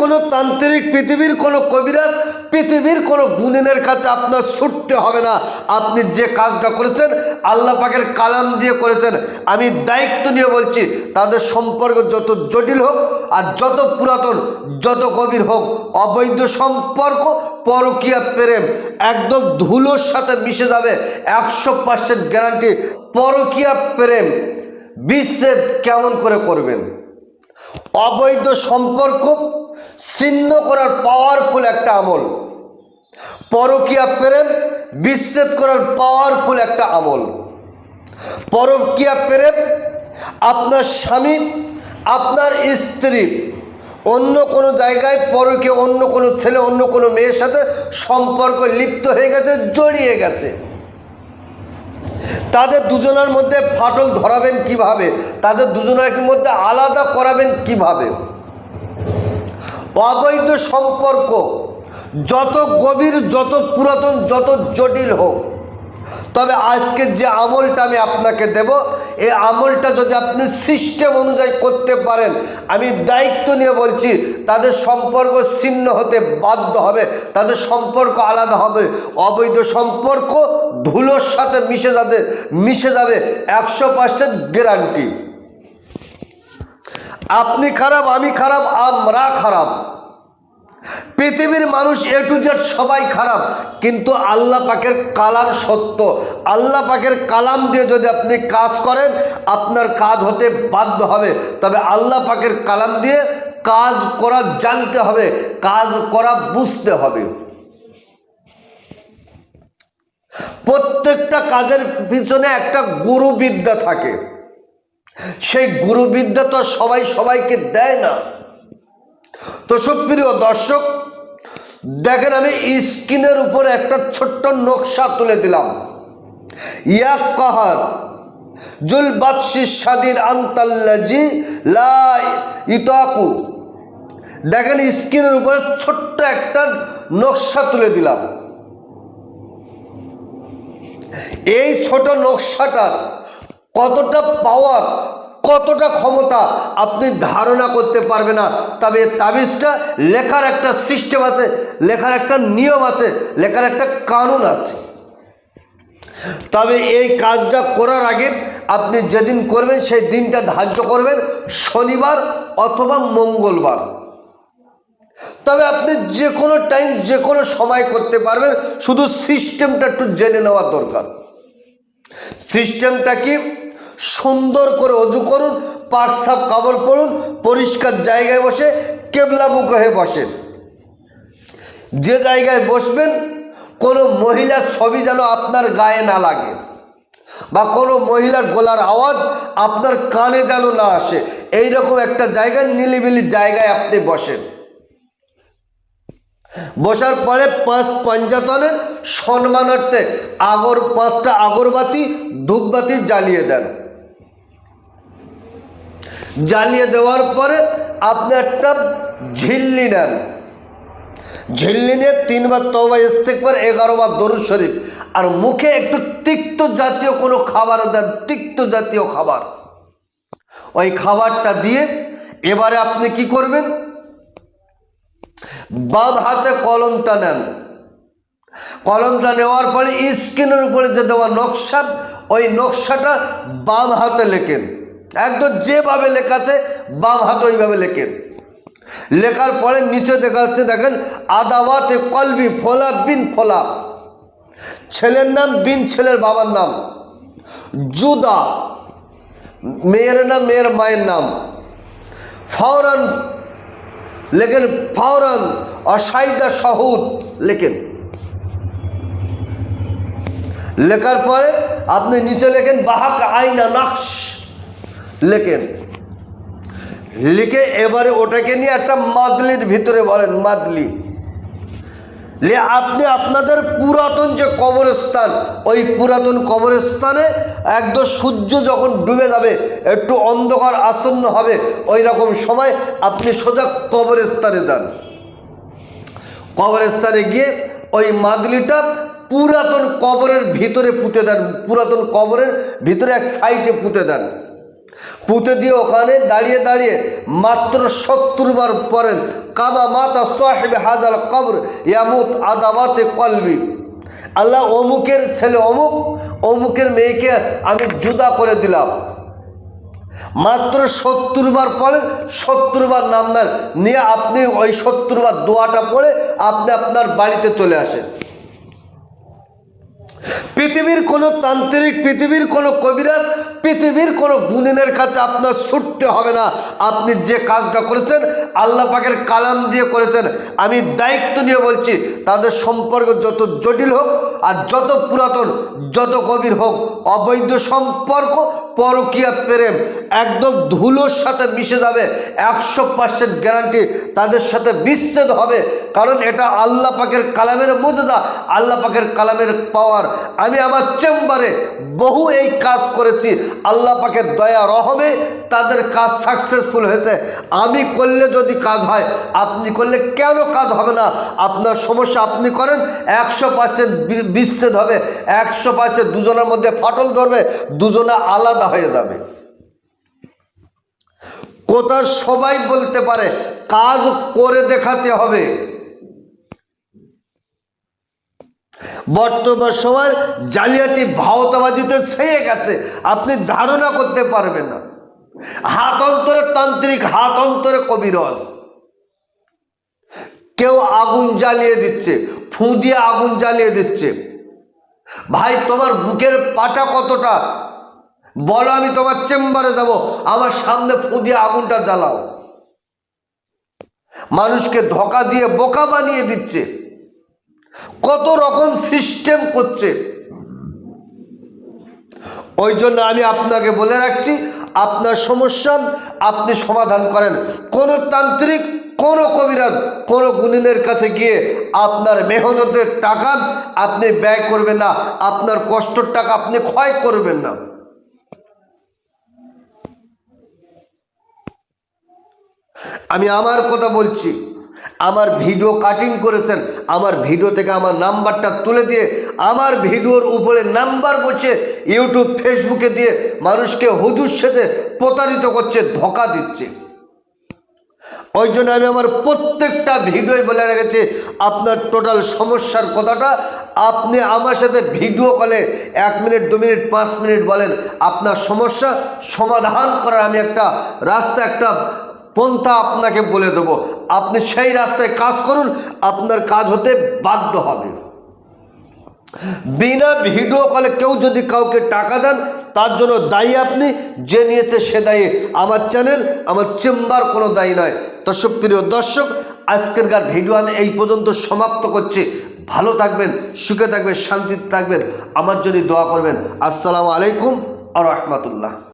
কোনো তান্ত্রিক পৃথিবীর কোনো কবিরাজ, পৃথিবীর কোনো গুণিনের কাছে আপনার ছুটতে হবে না। আপনি যে কাজটা করেছেন, আল্লাহ পাকের কালাম দিয়ে করেছেন। আমি দায়িত্ব নিয়ে বলছি, তাদের সম্পর্ক যত জটিল হোক আর যত পুরাতন, যত গভীর হোক, অবৈধ সম্পর্ক, পরকীয়া প্রেম একদম ধুলোর সাথে মিশে যাবে। একশো পার্সেন্ট গ্যারান্টি পরকীয়া প্রেম। বিচ্ছেদ কেমন করে করবেন? অবৈধ সম্পর্ক ছিন্ন করার পাওয়ারফুল একটা আমল। পরকীয়া প্রেম, বিচ্ছেদ করার পাওয়ারফুল একটা আমল। পরকীয়া প্রেম, আপনার স্বামী, আপনার স্ত্রী, অন্য কোনো জায়গায় পরকে অন্য কোনো ছেলে, অন্য কোনো মেয়ের সাথে সম্পর্ক লিপ্ত হয়ে গেছে, জড়িয়ে গেছে। তাদের দুজনের মধ্যে ফাটল ধরাবেন কীভাবে? তাদের দুজনের মধ্যে আলাদা করাবেন কীভাবে? অবৈধ সম্পর্ক, যত গভীর, যত পুরাতন, যত জটিল হোক। তবে আজকে যে আমলটা আমি আপনাকে দেব, এই আমলটা যদি আপনি সিস্টেম অনুযায়ী করতে পারেন, আমি দায়িত্ব নিয়ে বলছি, তাদের সম্পর্ক ছিন্ন হতে বাধ্য হবে, তাদের সম্পর্ক আলাদা হবে। অবৈধ সম্পর্ক ধুলোর সাথে মিশে যাবে মিশে যাবে একশো পার্সেন্ট গ্যারান্টি আপনি খারাপ, আমি খারাপ, আমরা খারাপ। পৃথিবীর মানুষ এ টু জেড সবাই খারাপ, কিন্তু আল্লাহ পাকের কালাম সত্য। আল্লাহ পাকের কালাম দিয়ে যদি আপনি কাজ করেন, আপনার কাজ হতে বাধ্য হবে। তবে আল্লাহ পাকের কালাম দিয়ে কাজ করা জানতে হবে, কাজ করা বুঝতে হবে। প্রত্যেকটা কাজের পিছনে একটা গুরুবিদ্যা থাকে। সেই গুরুবিদ্যা তো সবাই সবাইকে দেয় না। তো সুপ্রিয় দর্শক, দেখেন আমি স্কিনের উপরে একটা ছোট্ট নকশা তুলে দিলাম। ইয়াক কাহার জুল বাদশি স্বাধীন আন্তাল্লাজি লা ইতাকু। দেখেন স্ক্রিনের উপরে ছোট্ট একটা নকশা তুলে দিলাম। এই ছোট নকশাটার কতটা পাওয়ার কতটা ক্ষমতা আপনি ধারণা করতে পারবে না। তবে তাবিজটা লেখার একটা সিস্টেম আছে, লেখার একটা নিয়ম আছে, লেখার একটা কানুন আছে। তবে এই কাজটা করার আগে আপনি যেদিন করবেন সেই দিনটা ধার্য করবেন শনিবার অথবা মঙ্গলবার। তবে আপনি যে কোনো টাইম যে কোনো সময় করতে পারবেন, শুধু সিস্টেমটা একটু জেনে নেওয়ার দরকার। সিস্টেমটা কি? সুন্দর করে অজু করুন পাক সাপ কাপড় পরুন পরিষ্কার জায়গায় বসে, কেবলা কেবলামুখ হয়ে বসেন। যে জায়গায় বসবেন, কোনো মহিলার ছবি যেন আপনার গায়ে না লাগে বা কোনো মহিলার গলার আওয়াজ আপনার কানে যেন না আসে। এই রকম একটা জায়গায়, নিলিবিলি জায়গায় আপনি বসেন। বসার পরে পাঁচ পঞ্চাতনের সম্মানার্থে আগর, পাঁচটা আগরবাতি, ধূপবাতি জ্বালিয়ে দেন। জ্বালিয়ে দেওয়ার পরে আপনি একটা ঝিল্লি নেন। ঝিল্লি নিয়ে তিনবার তবা ইস্তেকবার এগারো বার দরুদ শরীফ। আর মুখে একটু তিক্ত জাতীয় কোনো খাবার দেন, তিক্ত জাতীয় খাবার। ওই খাবারটা দিয়ে এবারে আপনি কি করবেন? বাম হাতে কলমটা নেন। কলমটা নেওয়ার পরে স্ক্রিনের উপরে যে দেওয়া নকশা, ওই নকশাটা বাম হাতে লেখেন। একদম যেভাবে লেখা আছে, বাম হাতে ওইভাবে লেখেন। লেখার পরে নিচে দেখা যাচ্ছে, দেখেন, আদাওয়াতে কলবি ফোলা বিন ফোলা। ছেলের নাম বিন, ছেলের বাবার নাম। জুদা, মেয়ের নাম, মেয়ের মায়ের নাম। ফাওরান, লেখেন ফাওরান, অসাইদা সহুদ লেখেন। লেখার পরে আপনি নিচে লেখেন, বাহাক আইনা নাকশ। লেখেন। লিখে এবারে ওটাকে নিয়ে একটা মাদলির ভিতরে বলেন, মাদলি। লে আপনি আপনাদের পুরাতন যে কবরস্থান, ওই পুরাতন কবরস্থানে একদম সূর্য যখন ডুবে যাবে, একটু অন্ধকার আসন্ন হবে, ওই রকম সময় আপনি সোজা কবরস্থানে যান। কবরস্থানে গিয়ে ওই মাদলিটা পুরাতন কবরের ভিতরে পুঁতে দেন, পুরাতন কবরের ভিতরে এক সাইডে পুঁতে দেন। পুঁতে দিয়ে ওখানে দাঁড়িয়ে দাঁড়িয়ে মাত্র সত্তর বার পড়েন। কামা মাতা সাহেব হাজার কবর, ইয়ামুত আদাবাতে কলবি। আল্লাহ অমুকের ছেলে অমুক, অমুকের মেয়েকে আমি জুদা করে দিলাম। মাত্র সত্তর বার পড়েন, সত্তর বার নাম নেন। নিয়ে আপনি ওই সত্তর বার দোয়াটা পড়ে আপনি আপনার বাড়িতে চলে আসেন। পৃথিবীর কোনো তান্ত্রিক, পৃথিবীর কোনো কবিরাজ পৃথিবীর কোনো গুনিনের কাছে আপনার ছুটতে হবে না। আপনি যে কাজটা করেছেন, আল্লাহ পাকের কালাম দিয়ে করেছেন। আমি দায়িত্ব নিয়ে বলছি, তাদের সম্পর্ক যত জটিল হোক আর যত পুরাতন, যত গভীর হোক, অবৈধ সম্পর্ক, পরকীয়া প্রেম একদম ধুলোর সাথে মিশে যাবে। একশো পার্সেন্ট গ্যারান্টি তাদের সাথে বিচ্ছেদ হবে। কারণ এটা আল্লাহ পাকের কালামের মজুদা আল্লাহ পাকের কালামের পাওয়ার আমি আমার চেম্বারে বহু এই কাজ করেছি আল্লাহ পাকের দয়া, রহমে তাদের কাজ সাকসেসফুল হয়েছে। আমি করলে যদি কাজ হয়, আপনি করলে কেন কাজ হবে না? আপনার সমস্যা আপনি করেন, একশো পার্সেন্ট বিচ্ছেদ হবে। একশো পার্সেন্ট দুজনের মধ্যে ফাটল ধরবে, দুজনে আলাদা হয়ে যাবে। কোথা সবাই বলতে পারে, কাজ করে দেখাতে হবে। বর্তমান সময় জালিয়াতি ভাওতাবাজিতে ছেয়ে গেছে। আপনি ধারণা করতে পারবেন না। হাত অন্তরে তান্ত্রিক, হাত অন্তরে কবিরস। কেউ আগুন জ্বালিয়ে দিচ্ছে ফু দিয়ে আগুন জ্বালিয়ে দিচ্ছে। ভাই, তোমার বুকের পাটা কতটা? বলো, আমি তোমার চেম্বারে যাব। আমার সামনে ফু দিয়ে আগুনটা জ্বালাও। মানুষকে ধোকা দিয়ে বোকা বানিয়ে দিচ্ছে। কত রকম সিস্টেম করছে। ওই জন্য আমি আপনাকে বলে রাখছি, আপনার সমস্যা, আপনি সমাধান করেন। কোনো তান্ত্রিক, কোনো কবিরাজ, কোনো গুণিনের কাছে গিয়ে আপনার মেহনতের টাকা আপনি ব্যয় করবেন না, আপনার কষ্টর টাকা আপনি ক্ষয় করবেন না। আমি আমার কথা বলছি। আমার ভিডিও কাটিং করেছেন, আমার ভিডিও থেকে আমার নাম্বারটা তুলে দিয়ে আমার ভিডিওর উপরে নাম্বার বসে ইউটিউব ফেসবুকে দিয়ে মানুষকে হুজুর সাথে প্রতারিত করছে, ধোকা দিচ্ছে। ওই জন্য আমি আমার প্রত্যেকটা ভিডিওই বলে রেখেছি, আপনার টোটাল সমস্যার কথাটা আপনি আমার সাথে ভিডিও কলে এক মিনিট দু মিনিট পাঁচ মিনিট বলেন, আপনার সমস্যা সমাধান করার আমি একটা রাস্তা, একটা পন্থা আপনাকে বলে দেবো, আপনি সেই রাস্তায় কাজ করুন, আপনার কাজ হতে বাধ্য হবে। বিনা ভিডিও কলে কেউ যদি কাউকে টাকা দেন, তার জন্য দায়ী আপনি, যে নিয়েছে সে দায়ী। আমার চ্যানেল, আমার চেম্বার কোনো দায়ী নয়। দর্শক প্রিয় দর্শক আজকেরকার ভিডিও আমি এই পর্যন্ত সমাপ্ত করছি। ভালো থাকবেন, সুখে থাকবেন, শান্তিতে থাকবেন। আমার জন্য দোয়া করবেন। আসসালামু আলাইকুম আ রহমতুল্লাহ।